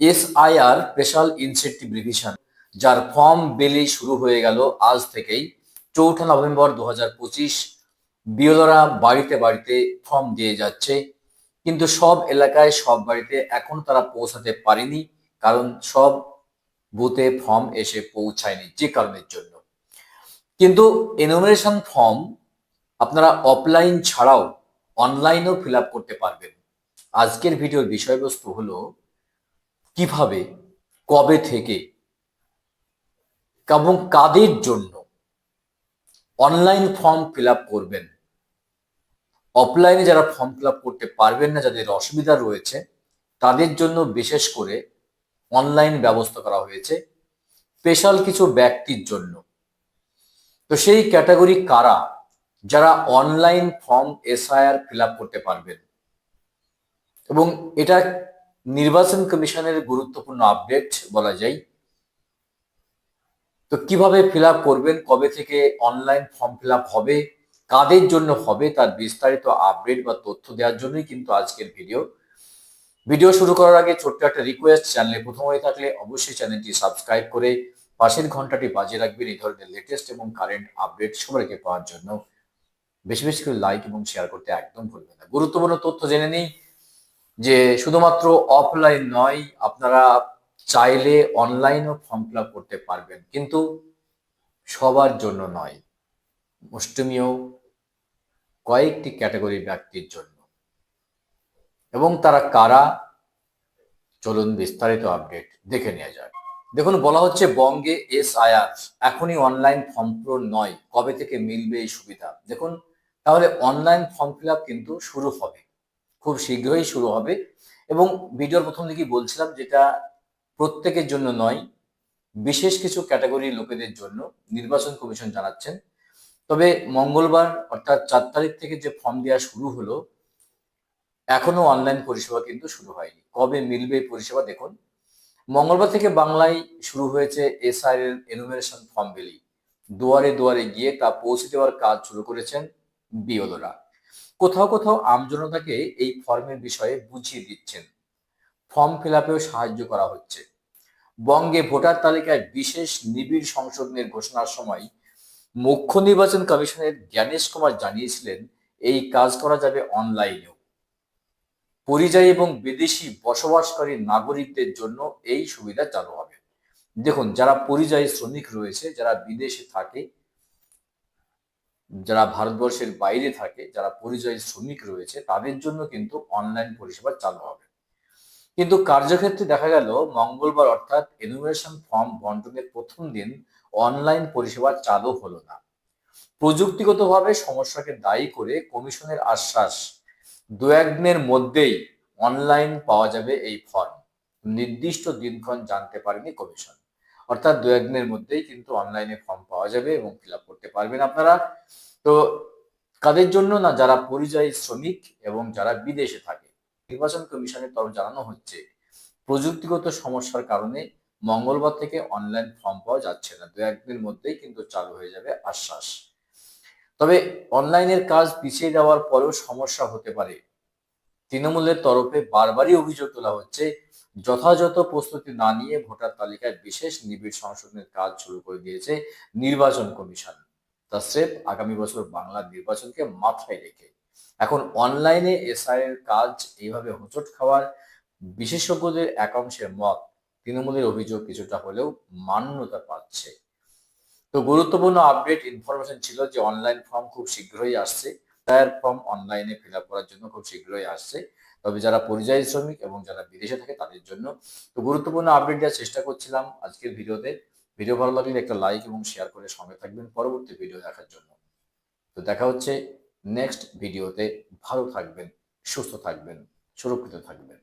SIR special incentive revision, যার form বেলি শুরু হয়ে গেল আজ থেকেই। চৌঠা নভেম্বর দু হাজার পঁচিশ বিওলরা বাড়িতে বাড়িতে ফর্ম দিয়ে যাচ্ছে। কিন্তু সব এলাকায় সব বাড়িতে এখন তারা পৌঁছাতে পারেনি, কারণ সব বুথে ফর্ম এসে পৌঁছায়নি যে কারণের জন্য। কিন্তু এনুমারেশন ফর্ম আপনারা অফলাইন ছাড়াও অনলাইনেও ফিল করতে পারবেন। আজকের ভিডিওর বিষয়বস্তু হলো কীভাবে, কবে থেকে, এবং কাদের জন্য অনলাইন ফর্ম ফিল করবেন? অফলাইনে যারা ফর্ম ফিল করতে পারবেন না, যাদের অসুবিধা রয়েছে, তাদের জন্য বিশেষ করে অনলাইন ব্যবস্থা করা হয়েছে স্পেশাল কিছু ব্যক্তির জন্য। তো সেই ক্যাটাগরি কারা, যারা অনলাইন ফর্ম এসআইআর ফিল করতে পারবেন? এবং এটা নির্বাচন কমিশনের গুরুত্বপূর্ণ আপডেট বলা যায়। তো কীভাবে ফিল করবেন, কবে থেকে অনলাইন ফর্ম ফিল হবে, কাদের জন্য হবে, তার বিস্তারিত আপডেট বা তথ্য দেওয়ার জন্যই কিন্তু আজকের ভিডিও। ভিডিও শুরু করার আগে ছোট্ট একটা রিকোয়েস্ট চ্যানেলে প্রথম হয়ে থাকলে অবশ্যই চ্যানেলটি সাবস্ক্রাইব করে পাশের ঘন্টাটি বাজিয়ে রাখবেন এই ধরনের লেটেস্ট এবং কারেন্ট আপডেট সবাইকে পাওয়ার জন্য। বেশি বেশি করে লাইক এবং শেয়ার করতে একদম ভুলবেন না। গুরুত্বপূর্ণ তথ্য জেনে নিই। যে শুধুমাত্র অফলাইন নয়, আপনারা চাইলে অনলাইনও ফর্ম ফিল করতে পারবেন। কিন্তু সবার জন্য নয়। মুষ্টমীয় কয়েকটি ক্যাটাগরি ব্যক্তির জন্য। এবং তারা কারা? চলুন বিস্তারিত আপডেট দেখে নেওয়া যাক। দেখুন, বলা হচ্ছে বঙ্গে এসআইআর এখনই অনলাইন ফর্ম পূরণ নয়। কবে থেকে মিলবে এই সুবিধা? দেখুন, তাহলে অনলাইন ফর্ম ফিল কিন্তু শুরু হবে। খুব শীঘ্রই শুরু হবে। এবং ভিডিওর প্রথম দিকেই বলছিলাম যেটা প্রত্যেকের জন্য নয়, বিশেষ কিছু ক্যাটাগরির লোকেদের জন্য নির্বাচন কমিশন জানাচ্ছেন। তবে মঙ্গলবার অর্থাৎ চার তারিখ থেকে যে ফর্ম দেওয়া শুরু হলো, এখনও অনলাইন পরিষেবা কিন্তু শুরু হয়নি। কবে মিলবে পরিষেবা দেখুন। মঙ্গলবার থেকে বাংলায় শুরু হয়েছে এসআই এর এনুমেরেশন ফর্ম বিলি দুয়ারে দুয়ারে গিয়ে তা পৌঁছে দেওয়ার কাজ শুরু করেছেন বিওলরা কোথাও কোথাও আমজনতাকে এই ফর্মের বিষয়ে বুঝিয়ে দিচ্ছেন। ফর্ম ফিল সাহায্য করা হচ্ছে। বঙ্গে ভোটার তালিকায় বিশেষ নিবিড় সংশোধনের ঘোষণার সময় মুখ্য নির্বাচন কমিশনের জ্ঞানেশ কুমার জানিয়েছিলেন, এই কাজ করা যাবে অনলাইনেও। পরিযায়ী এবং বিদেশি বসবাসকারী নাগরিকদের জন্য এই সুবিধা চালু হবে। দেখুন, যারা পরিযায়ী শ্রমিক রয়েছে, যারা বিদেশে থাকে যারা ভারতবর্ষের বাইরে থাকে, যারা পরিযায়ী শ্রমিক রয়েছে, তাদের জন্য কিন্তু অনলাইন পরিষেবা চালু হবে। কিন্তু কার্যক্ষেত্রে দেখা গেল, মঙ্গলবার অর্থাৎ এনুমেশন ফর্ম বন্টনের প্রথম দিন অনলাইন পরিষেবা চালু হলো না। প্রযুক্তিগতভাবে সমস্যাকে দায়ী করে কমিশনের আশ্বাস দু একদিনের মধ্যেই অনলাইন পাওয়া যাবে এই ফর্ম নির্দিষ্ট দিনক্ষণ জানতে পারেনি কমিশন। অর্থাৎ দু একদিনের মধ্যেই কিন্তু অনলাইনে ফর্ম পাওয়া যাবে এবং ফিল করতে পারবেন আপনারা। তো কাদের জন্য না যারা পরিযায়ী শ্রমিক এবং যারা বিদেশে থাকে, নির্বাচন কমিশনের তরফ জানানো হচ্ছে, প্রযুক্তিগত সমস্যার কারণে মঙ্গলবার থেকে অনলাইন ফর্ম পাওয়া যাচ্ছে না। দু একদিনের মধ্যেই কিন্তু চালু হয়ে যাবে আশ্বাস। তবে অনলাইনের কাজ পিছিয়ে যাওয়ার পরেও সমস্যা হতে পারে। তৃণমূলের তরফে বারবারই অভিযোগ তোলা হচ্ছে যথাযথ প্রস্তুতি না নিয়ে ভোটার তালিকায় বিশেষ নিবিড় সংশোধনের কাজ শুরু করে দিয়েছে নির্বাচন কমিশন। তা স্রেফ আগামী বছর বাংলার নির্বাচনকে মাথায় রেখে। এখন অনলাইনে এসআই এর কাজ এইভাবে হোঁচট খাওয়ার বিশেষজ্ঞদের একাংশের মত তৃণমূলের অভিযোগ কিছুটা হলেও মান্যতা পাচ্ছে। তো গুরুত্বপূর্ণ আপডেট ইনফরমেশন ছিল যে, অনলাইন ফর্ম খুব শীঘ্রই আসছে। টায়ার ফর্ম অনলাইনে ফিল করার জন্য খুব শীঘ্রই আসছে। তবে যারা পরিযায়ী শ্রমিক এবং যারা বিদেশে থাকে তাদের জন্য তো গুরুত্বপূর্ণ আপডেট দেওয়ার চেষ্টা করছিলাম আজকের ভিডিওতে। ভিডিও ভালো লাগলে একটা লাইক এবং শেয়ার করে সঙ্গে থাকবেন পরবর্তী ভিডিও দেখার জন্য। তো দেখা হচ্ছে নেক্সট ভিডিওতে ভালো থাকবেন, সুস্থ থাকবেন, সুরক্ষিত থাকবেন।